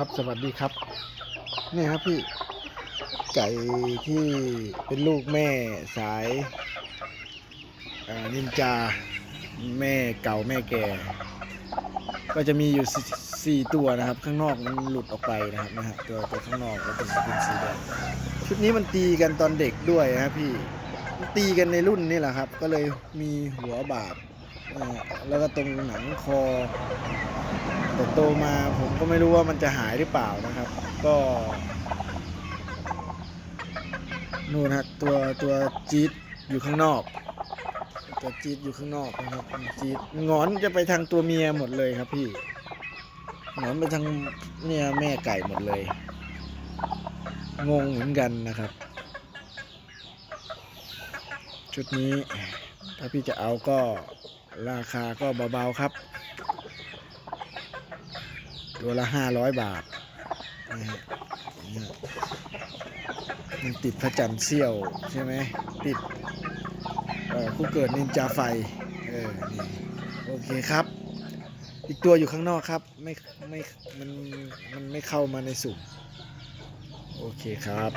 ครับสวัสดีครับนี่ครับพี่ไก่ที่เป็นลูกแม่สายนินจาแม่เก่าแม่แก่ ก็จะมีอยู่สี่ตัวนะครับ ข้างนอกมันหลุดออกไปนะครับนะฮะตัวตัวข้างนอกแล้วเป็นเป็นสีแดงชุดนี้มันตีกันตอนเด็กด้วยนะพี่ตีกันในรุ่นนี่แหละครับ ก็เลยมีหัวบาดแล้วก็ตรงหนังคอ โตมาผมก็ไม่รู้ว่ามันจะหายหรือเปล่านะครับ ก็นู่นฮะตัวตัวจี๊ดอยู่ข้างนอก ตัวจี๊ดอยู่ข้างนอกนะครับจี๊ดงอนจะไปทางตัวเมียหมดเลยครับพี่หงอนไปทางเนี่ยแม่ไก่หมดเลย งงเหมือนกันนะครับ ชุดนี้ถ้าพี่จะเอาก็ราคาก็เบาๆครับ ตัวละห้าร้อยบาทนะฮะเนี่ยมันติดพระจันทร์เสี้ยวใช่ไหมติดคู่เกิดนินจาไฟเออนี่โอเคครับ อีกตัวอยู่ข้างนอกครับ ไม่ไม่มันมันไม่เข้ามาในสุ่มโอเคครับ